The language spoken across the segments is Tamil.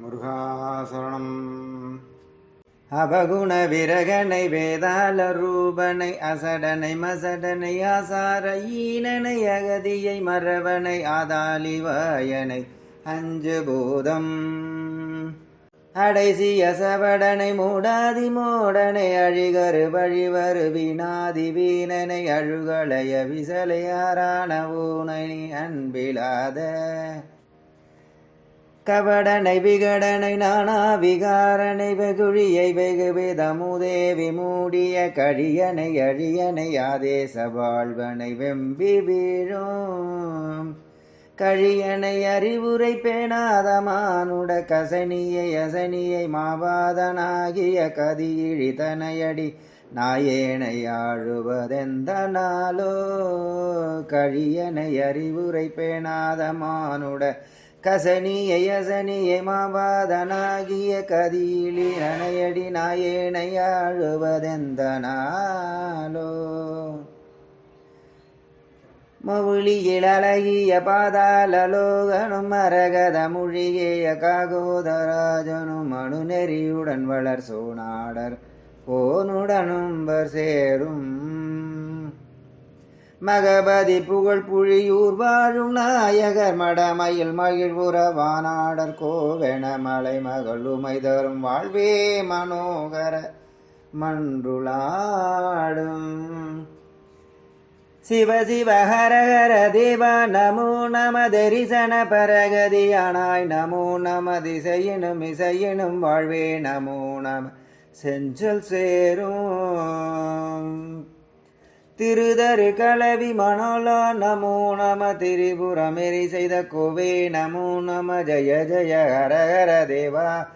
முருகாசரணம். அபகுண விரகனை வேதால ரூபனை அசடனை மசடனை ஆசார ஈனனை அகதியை மரவனை ஆதாலிவாயனை அஞ்சு பூதம். அடைசி அசவடனை மூடாதி மோடனை அழிகரு வழிவரு வினாதி வீணனை அழுகளைய விசலையாரான ஊனை அன்பிலாத. கவடனை விகடனை நானா விகாரனை வெகுழியை வெகுவிதமுதே விமூடிய கழியனை அழியனை ஆதேச வாழ்வனை வெம்பி வீழும். கழியனை அறிவுரை பேணாத மானுட கசனியை அசனியை மாவாதனாகிய கதியிழிதனையடி நாயேனை ஆழுவதெந்த நாளோ. கழியனை அறிவுரை பேணாத மானுட கசனியை அசனியை மாவாதனாகிய கதியிலி அணையடி நாயேனை ஆழுவதெந்த நாளோ மவுளியில் அழகிய பாதாலலோகனும் மரகத மொழியேய காகோதராஜனும் அணுநெறியுடன் வளர் சோனாடர் போனுடனும் சேரும் மகபதி புகழ் புழியூர் வாழும் நாயகர் மடமயில் மகிழ்வுற வானாடர் கோவெனமலை மகளுமை தரும் வாழ்வே மனோகர மன்றுளாடும். சிவ சிவ ஹர ஹர தேவா நமோ நம தரிசன பரகதியானாய் நமோ நம திசையினும் இசையினும் வாழ்வே நமோ நம செஞ்சல் சேரும். திருதரு கலவி மணோலா நமோ நம திரிபுரமெரி செய்த கோவே நமோ நம ஜய ஜய ஹர ஹர தேவா.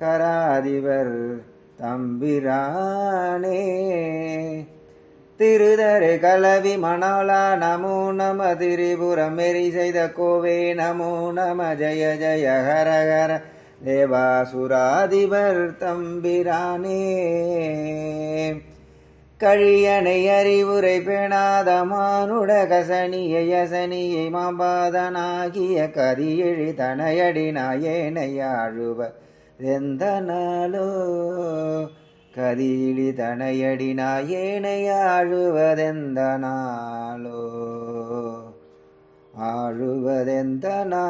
கராதிவர் தம்பிரானே. திருதரு கலவி மணோலா நமோ நம திரிபுரமெரி செய்த கோவே நமோ நம ஜய ஜய ஹர ஹர தேவாசுராதிபர் தம்பிரானே. கழியனை அறிவுரை பெணாத மானுட கசனியை யசனியை மாபாதனாகிய கரியழி தனையடி நாயேனை ஆழுவ எந்த நாளோ கதியிழி தனையடி நாயேனை ஆழுவதெந்த நாளோ ஆழுவதெந்த நாள்